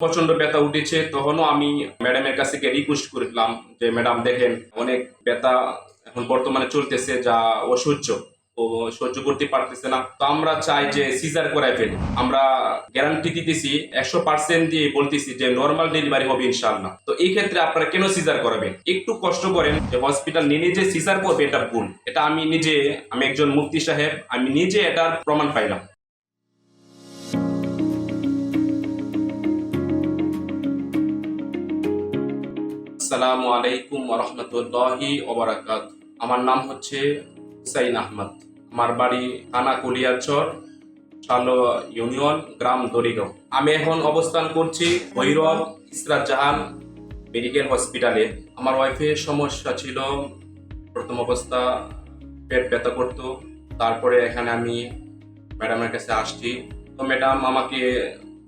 প্রচণ্ড ব্যথা উঠেছে, তখনও আমি ম্যাডামের কাছে গিয়ে রিকোয়েস্ট করলাম যে, ম্যাডাম, দেখেন, অনেক ব্যথা এখন বর্তমানে চলতেছে, যা অসহ্য। ও সহ্য করতে পারতেছে না। তো আমরা চাই যে সিজার করাই ফেলি। আমরা গ্যারান্টি দিতেছি, একশো পার্সেন্ট দিয়ে বলতেছি যে নর্মাল ডেলিভারি হবে ইনশাল্লাহ তো এই ক্ষেত্রে আপনারা কেন সিজার করাবেন? একটু কষ্ট করেন যে হসপিটাল নিয়ে নিজে সিজার করবে এটা ভুল। এটা আমি নিজে, আমি একজন মুক্তি সাহেব, আমি নিজে এটার প্রমাণ পাইলাম। আসসালামু আলাইকুম রহমতুল্লাহি ওবরাকাত। আমার নাম হচ্ছে হুসাইন আহমদ। আমার বাড়ি থানা কুলিয়ারচর শালো ইউনিয়ন, গ্রাম দরিগাঁও। আমি এখন অবস্থান করছি ভৈরব ইসরাত জাহান মেডিকেল হসপিটালে। আমার ওয়াইফের সমস্যা ছিল, প্রথম অবস্থা পেট ব্যথা করতো। তারপরে এখানে আমি ম্যাডামের কাছে আসছি। তো ম্যাডাম আমাকে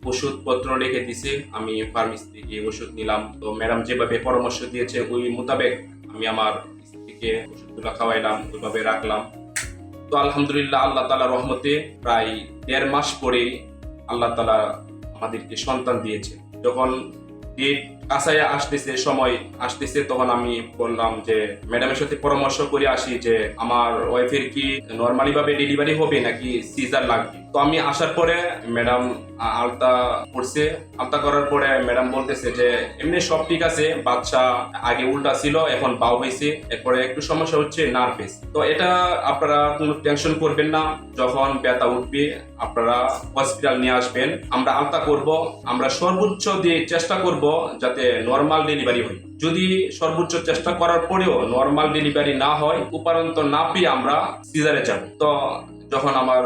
ওষুধপত্র রেখে দিছি, আমি ফার্মেসি থেকে ওষুধ নিলাম। তো ম্যাডাম যেভাবে পরামর্শ দিয়েছে, ওই মোতাবেক আমি আমার স্ত্রীকে ওষুধগুলো খাওয়াইলাম, ওইভাবে রাখলাম। তো আলহামদুলিল্লাহ আল্লাহ তালা রহমতে প্রায় দেড় মাস পরে আল্লাহ তালা আমাদেরকে সন্তান দিয়েছে। যখন ডেট কাছায় আসতেছে, সময় আসতেছে, তখন আমি বললাম যে, ম্যাডামের সাথে পরামর্শ করে আসি যে, আমার ওয়াইফের কি নর্মালি ভাবে ডেলিভারি হবে নাকি সিজার লাগবে? তো আমি আসার পরে ম্যাডাম আলতা করছে। আলতা করার পরে ম্যাডাম বলতেছে যে, এমনি সব ঠিক আছে, বাচ্চা আগে উল্টা ছিল, এখন বাউ হয়েছে, এরপরে একটু সমস্যা হচ্ছে নার্ভেস তো এটা আপনারা কোনো টেনশন করবেন না, যখন ব্যথা উঠবে, আপনারা হসপিটাল নিয়ে আসবেন। আমরা আলতা করব, আমরা সর্বোচ্চ দিয়ে চেষ্টা করব যাতে নর্মাল ডেলিভারি হয়। যদি সর্বোচ্চ চেষ্টা করার পরেও নর্মাল ডেলিভারি না হয়, উপরন্ত না পেয়ে আমরা সিজারে যাব। তো যখন আমার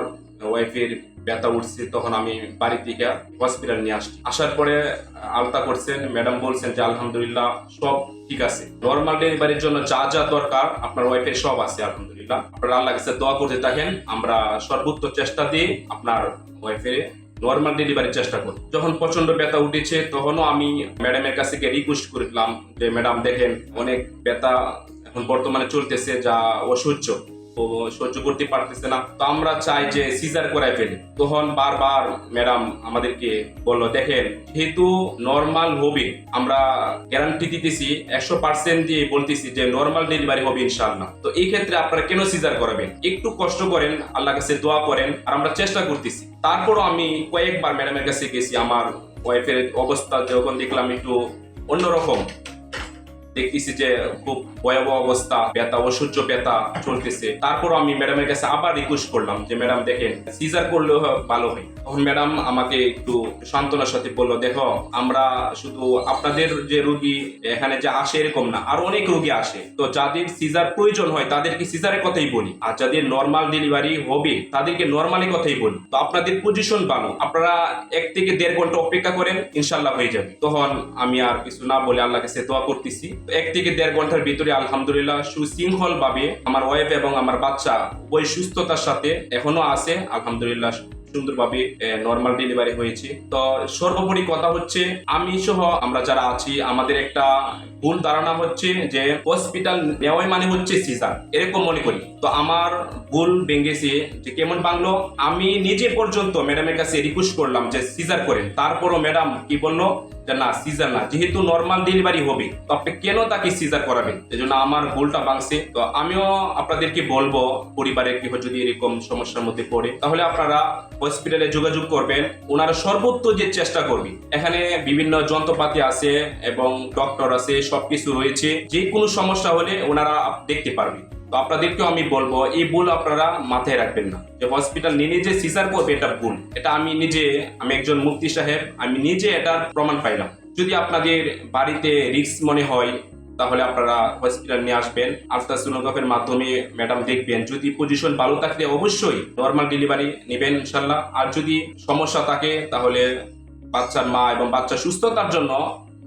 ওয়াইফের ব্যথা উঠছে, তখন আমি বাড়ি থেকে হসপিটাল নিয়ে আসছি। আসার পরে আলতা করছেন ম্যাডাম বলছেন যে, আলহামদুলিল্লাহ, সব ঠিক আছে। নর্মাল ডেলিভারির জন্য যা যা দরকার, আপনার ওয়াইফের সব আছে, আলহামদুলিল্লাহ। আপনারা আল্লাহ কাছে দোয়া করতে থাকেন। আমরা সর্বোচ্চ চেষ্টা দিয়ে আপনার ওয়াইফের নর্মাল ডেলিভারির চেষ্টা করি যখন প্রচণ্ড ব্যথা উঠেছে, তখনও আমি ম্যাডামের কাছে গিয়ে রিকোয়েস্ট করলাম যে ম্যাডাম দেখেন, অনেক ব্যথা এখন বর্তমানে চলতেছে, যা অসহ্য। সহ্য করতে পারতেছে না। তো আমরা চাই যে সিজার করাই ফেলি। তখন বারবার ম্যাডাম আমাদেরকে বলল, দেখেন, যেহেতু নর্মাল হবে, আমরা গ্যারান্টি দিতেছি, একশো পার্সেন্ট দিয়ে বলতেছি যে নর্মাল ডেলিভারি হবে ইনশাআল্লাহ। তো এই ক্ষেত্রে আপনারা কেন সিজার করাবেন? একটু কষ্ট করেন আল্লাহ কাছে দোয়া করেন, আর আমরা চেষ্টা করতেছি। তারপরও আমি কয়েকবার ম্যাডামের কাছে গেছি, আমার ওয়াইফের অবস্থা যখন দেখলাম একটু অন্যরকম। দেখতেছি যে খুব ভয়াবহ অবস্থা, ব্যথা, অসহ্য ব্যথা চলতেছে। তারপর আমি ম্যাডামের কাছে আবার রিকোয়েস্ট করলাম যে, ম্যাডাম, দেখেন সিজার করলেও ভালো হয়। তখন ম্যাডাম আমাকে একটু সান্ত্বনার সাথে বলল, দেখো, আমরা শুধু আপনাদের যে রুগী, এখানে যে আসে এরকম না, আর অনেক রুগী আসে। তো যাদের সিজার প্রয়োজন হয়, তাদেরকে সিজারের কথাই বলি। আর যাদের নর্মাল ডেলিভারি হবে, তাদেরকে নর্মালি কথাই বলি। তো আপনাদের পজিশন ভালো। আপনারা এক থেকে দেড় ঘণ্টা অপেক্ষা করেন, ইনশাল্লাহ হয়ে যাবে। তখন আমি আর কিছু না বলে আল্লাহ কাছে দোয়া করতেছি। এক থেকে দেড় ঘণ্টার ভিতরে আলহামদুলিল্লাহ সুশৃঙ্খল ভাবে আমার ওয়াইফ এবং আমার বাচ্চা ওই সুস্থতার সাথে এখনও আছে। আলহামদুলিল্লাহ সুন্দরভাবে নর্মাল ডেলিভারি হয়েছে। তো সর্বোপরি কথা হচ্ছে, আমি সহ আমরা যারা আছি, আমাদের একটা ভুল ধারণা হচ্ছে যে হসপিটাল নেওয়াই মানে হচ্ছে সিজার এরকম মনে করি। তো আমার ভুল ভেঙেছে যে কেমন বাংলো? আমি নিজে পর্যন্ত ম্যাডামের কাছে রিকোয়েস্ট করলাম যে সিজার করেন। তারপরও ম্যাডাম কি বলল? যে না সিজার না। যেহেতু নর্মাল ডেলিভারি হবে, তো আপনি কেন তাকে সিজার করাবেন? এই জন্য আমার ভুলটা ভাঙছে। তো আমিও আপনাদেরকে বলব পরিবারের কেউ যদি এরকম সমস্যার মধ্যে পড়ে, তাহলে আপনারা হসপিটালে যোগাযোগ করবেন। ওনারা সর্বোচ্চ যে চেষ্টা করবে, এখানে বিভিন্ন যন্ত্রপাতি আছে এবং ডক্টর আছে সবকিছু রয়েছে যে কোনো সমস্যা হলে ওনারা দেখতে পারবে তো আপনাদেরকেও আমি বলব, এই ভুল আপনারা মাথায় রাখবেন না। যে হসপিটাল নিয়ে নিজে সিজার করবে, এটা ভুল। এটা আমি নিজে, আমি একজন মুক্তি সাহেব, আমি নিজে এটার প্রমাণ পাইলাম। যদি আপনাদের বাড়িতে রিস্ক মনে হয়, তাহলে আপনারা হসপিটাল নিয়ে আসবেন। আলট্রাসোনোগ্রাফের মাধ্যমে ম্যাডাম দেখবেন। যদি পজিশন ভালো থাকলে অবশ্যই নর্মাল ডেলিভারি নেবেন ইনশাল্লাহ আর যদি সমস্যা থাকে, তাহলে বাচ্চার মা এবং বাচ্চা সুস্থতার জন্য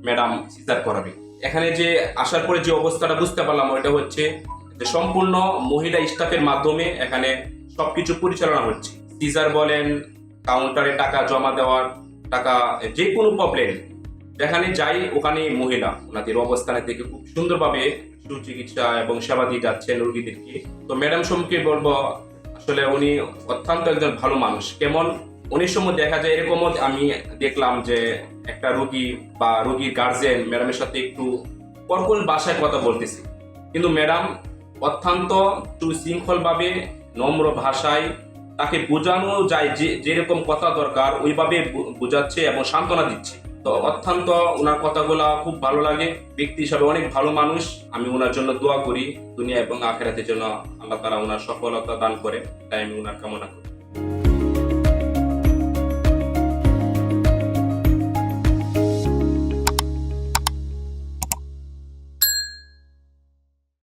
ম্যাডাম সিজার করাবে। এখানে যে আসার পরে যে অবস্থাটা বুঝতে পারলাম ওইটা হচ্ছে যে সম্পূর্ণ মহিলা স্টাফের মাধ্যমে এখানে সবকিছু পরিচালনা হচ্ছে। সিজার বলেন কাউন্টারে টাকা জমা দেওয়ার, টাকা, যে কোনো প্রবলেম যেখানে যাই ওখানে মহিলা, ওনাদের অবস্থানে থেকে খুব সুন্দরভাবে সুচিকিৎসা এবং সেবা দিয়ে যাচ্ছেন রোগীদেরকে। তো ম্যাডাম সম্পর্কে বলব, আসলে উনি অত্যন্ত একজন ভালো মানুষ। কেমন? অনেক সময় দেখা যায় এরকমও আমি দেখলাম যে একটা রোগী বা রোগীর গার্জেন ম্যাডামের সাথে একটু কর্কল ভাষায় কথা বলতেছে। কিন্তু ম্যাডাম অত্যন্ত সুশৃঙ্খলভাবে নম্র ভাষায় তাকে বোঝানো যায় যে যেরকম কথা দরকার, ওইভাবে বোঝাচ্ছে এবং সান্ত্বনা দিচ্ছে। তো অত্যন্ত ওনার কথাগুলা খুব ভালো লাগে। ব্যক্তি হিসাবে অনেক ভালো মানুষ। আমি ওনার জন্য দোয়া করি দুনিয়া এবং আখেরাতের জন্য। আল্লাহ তারা ওনার সফলতা দান করে তাই আমি ওনার কামনা করি।